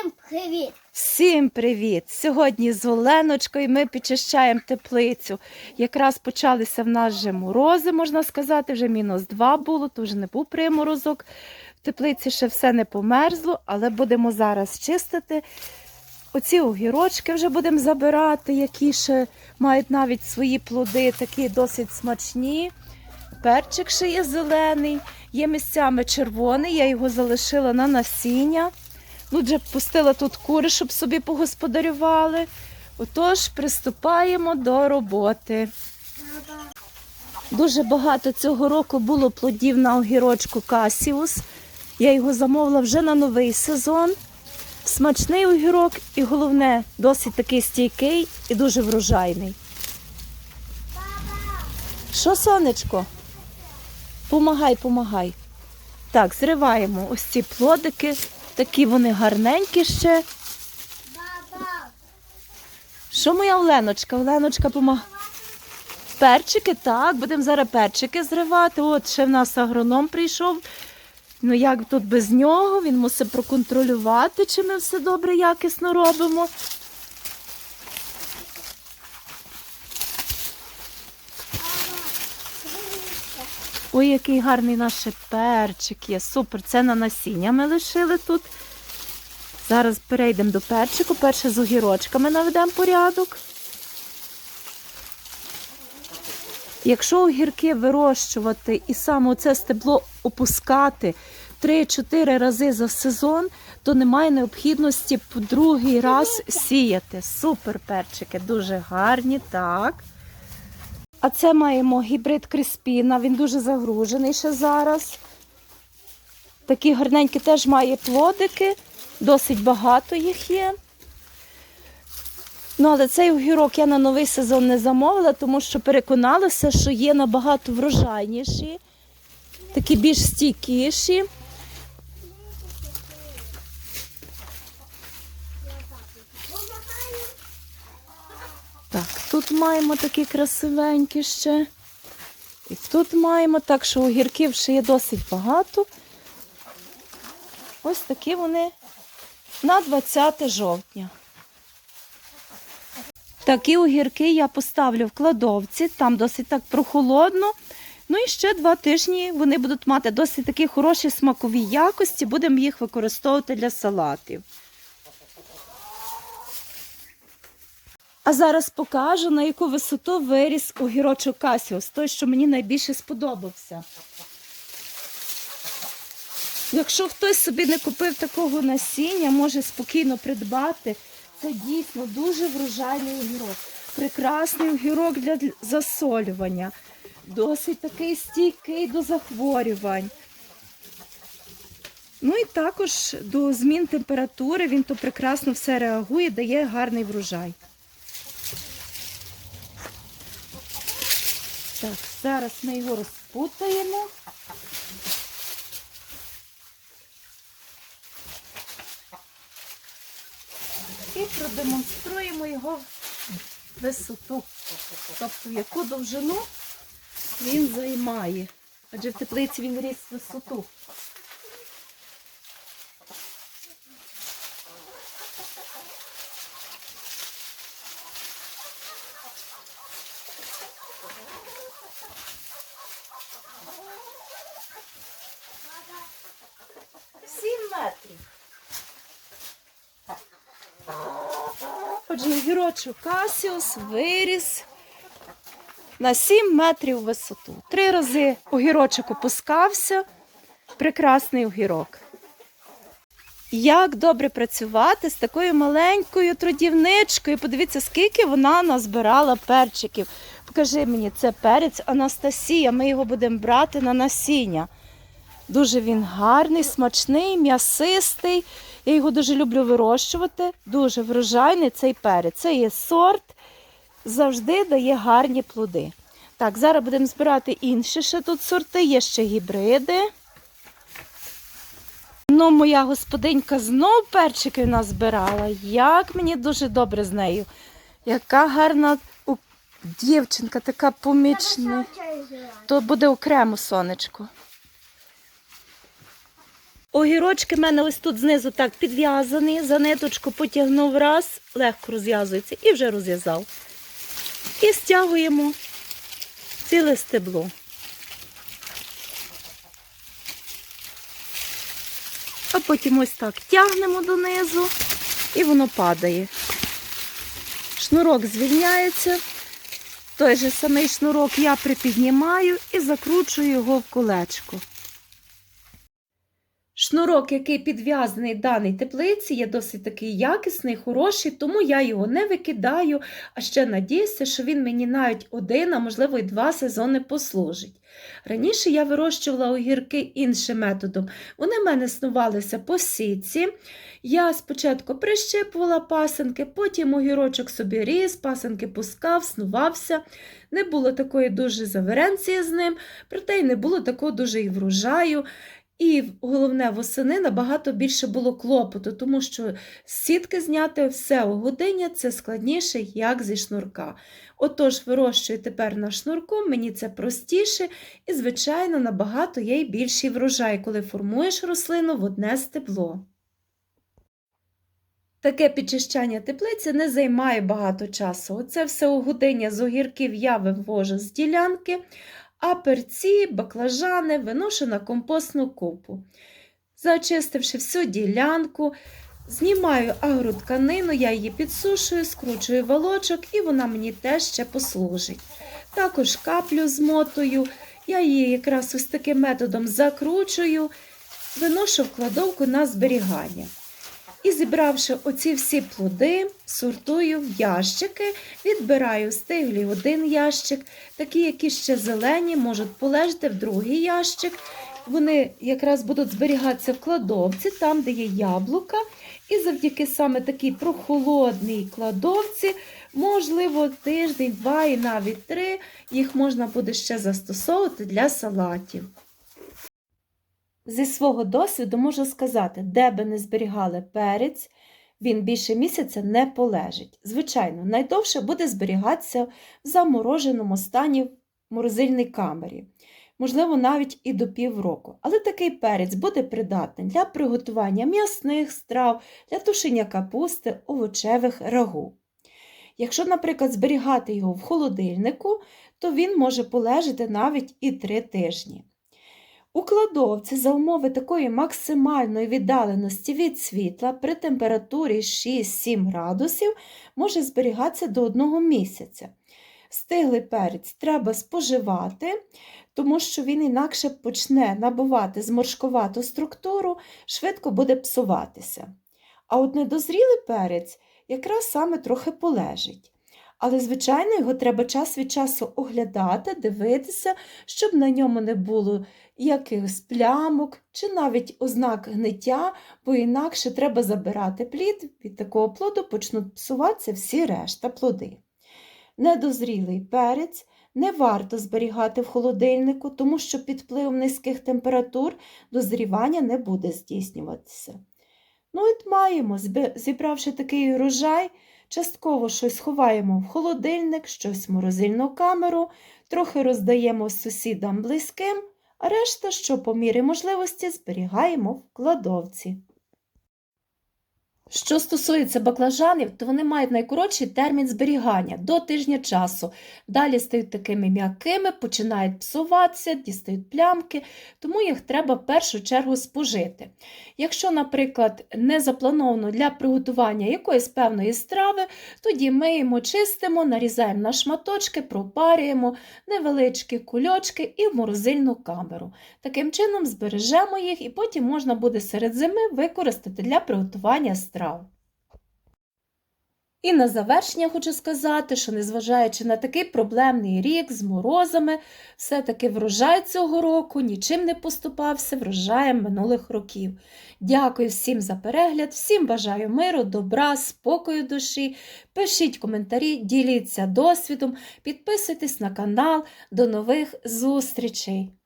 Всім привіт! Всім привіт! Сьогодні з Оленочкою ми підчищаємо теплицю. Якраз почалися в нас вже морози, можна сказати, вже мінус два було, то вже не був приморозок. В теплиці ще все не померзло, але будемо зараз чистити. Оці огірочки вже будемо забирати, які ще мають навіть свої плоди, такі досить смачні. Перчик ще є зелений, є місцями червоний, я його залишила на насіння. Ну, вже пустила тут кури, щоб собі погосподарювали. Отож, приступаємо до роботи. Дуже багато цього року було плодів на огірочку Касіус. Я його замовила вже на новий сезон. Смачний огірок і головне, досить такий стійкий і дуже врожайний. Що, сонечко? Помагай, помагай. Так, зриваємо ось ці плодики. Такі вони гарненькі ще. Що моя Оленочка? Оленочка помагає. Перчики, так, будемо зараз перчики зривати. От ще в нас агроном прийшов. Ну як тут без нього? Він мусить проконтролювати, чи ми все добре, якісно робимо. Ой, який гарний наш перчик є. Супер. Це на насіння ми лишили тут. Зараз перейдемо до перчику. Перше з огірочками наведемо порядок. Якщо огірки вирощувати і саме це стебло опускати 3-4 рази за сезон, то немає необхідності по другий раз сіяти. Супер перчики, дуже гарні, так. А це маємо гібрид Криспіна, він дуже загружений ще зараз. Такі гарненькі теж має плодики, досить багато їх є. Ну, але цей огірок я на новий сезон не замовила, тому що переконалася, що є набагато врожайніші, такі більш стійкіші. Так, тут маємо такі красивенькі ще. І тут маємо так, що огірків ще є досить багато. Ось такі вони на 20 жовтня. Такі огірки я поставлю в кладовці, там досить так прохолодно. Ну і ще два тижні вони будуть мати досить такі хороші смакові якості, будемо їх використовувати для салатів. А зараз покажу, на яку висоту виріс огірочок Касіус, той, що мені найбільше сподобався. Якщо хтось собі не купив такого насіння, може спокійно придбати. Це дійсно дуже врожайний огірок. Прекрасний огірок для засолювання. Досить такий стійкий до захворювань. Ну і також до змін температури він то прекрасно все реагує, дає гарний врожай. Так, зараз ми його розпутаємо. І продемонструємо його висоту. Тобто яку довжину він займає. Адже в теплиці він ріс висоту. Сім метрів. Отже, огірочок Касіус виріс на 7 метрів висоту. Три рази огірочок опускався. Прекрасний огірок. Як добре працювати з такою маленькою трудівничкою. Подивіться, скільки вона назбирала перчиків. Покажи мені, це перець Анастасія. Ми його будемо брати на насіння. Дуже він гарний, смачний, м'ясистий. Я його дуже люблю вирощувати. Дуже врожайний цей перець. Це є сорт, завжди дає гарні плоди. Так, зараз будемо збирати інші ще тут сорти, є ще гібриди. Ну, моя господинька знов перчики назбирала. Як мені дуже добре з нею. Яка гарна у- дівчинка, така помічна. То буде окремо сонечко. Огірочки в мене ось тут знизу так підв'язані, за ниточку потягнув раз, легко розв'язується і вже розв'язав. І стягуємо ціле стебло. А потім ось так тягнемо донизу і воно падає. Шнурок звільняється. Той же самий шнурок я припіднімаю і закручую його в колечко. Шнурок, який підв'язаний даній теплиці, є досить такий якісний, хороший, тому я його не викидаю, а ще надіюся, що він мені навіть один, а можливо й два сезони послужить. Раніше я вирощувала огірки іншим методом. Вони в мене снувалися по сітці. Я спочатку прищипувала пасенки, потім огірочок собі ріс, пасенки пускав, снувався. Не було такої дуже заверенції з ним, проте й не було такого дуже і врожаю. І головне, восени набагато більше було клопоту, тому що сітки зняти все у це складніше, як зі шнурка. Отож, вирощую тепер на шнурку, мені це простіше і, звичайно, набагато є й більший врожай, коли формуєш рослину в одне стебло. Таке підчищання теплиці не займає багато часу. Оце все у з огірків я вивожу з ділянки, а перці, баклажани виношу на компостну купу. Зачистивши всю ділянку, знімаю агротканину, я її підсушую, скручую волочок і вона мені теж ще послужить. Також каплю змотую, я її якраз ось таким методом закручую, виношу в кладовку на зберігання. І зібравши оці всі плоди, сортую в ящики, відбираю стиглі один ящик, такі, які ще зелені, можуть полежати в другий ящик. Вони якраз будуть зберігатися в кладовці, там, де є яблука. І завдяки саме такій прохолодній кладовці, можливо, тиждень, два і навіть три, їх можна буде ще застосовувати для салатів. Зі свого досвіду можу сказати, де би не зберігали перець, він більше місяця не полежить. Звичайно, найдовше буде зберігатися в замороженому стані в морозильній камері, можливо, навіть і до півроку. Але такий перець буде придатний для приготування м'ясних страв, для тушення капусти, овочевих рагу. Якщо, наприклад, зберігати його в холодильнику, то він може полежати навіть і 3 тижні. У кладовці за умови такої максимальної віддаленості від світла при температурі 6-7 градусів може зберігатися до 1 місяця. Стиглий перець треба споживати, тому що він інакше почне набувати зморшкувату структуру, швидко буде псуватися. А от недозрілий перець якраз саме трохи полежить. Але, звичайно, його треба час від часу оглядати, дивитися, щоб на ньому не було якихось плямок чи навіть ознак гниття, бо інакше треба забирати плід, від такого плоду почнуть псуватися всі решта плоди. Недозрілий перець не варто зберігати в холодильнику, тому що під впливом низьких температур дозрівання не буде здійснюватися. Ну, от маємо, зібравши такий урожай, частково щось ховаємо в холодильник, щось в морозильну камеру, трохи роздаємо сусідам близьким, а решта, що по мірі можливості, зберігаємо в кладовці. Що стосується баклажанів, то вони мають найкоротший термін зберігання до тижня часу. Далі стають такими м'якими, починають псуватися, дістають плямки, тому їх треба в першу чергу спожити. Якщо, наприклад, не заплановано для приготування якоїсь певної страви, тоді миємо, чистимо, нарізаємо на шматочки, пропарюємо невеличкі кульочки і в морозильну камеру. Таким чином збережемо їх і потім можна буде серед зими використати для приготування страв. І на завершення хочу сказати, що незважаючи на такий проблемний рік з морозами, все-таки врожай цього року нічим не поступався врожаєм минулих років. Дякую всім за перегляд, всім бажаю миру, добра, спокою душі. Пишіть коментарі, діліться досвідом, підписуйтесь на канал. До нових зустрічей!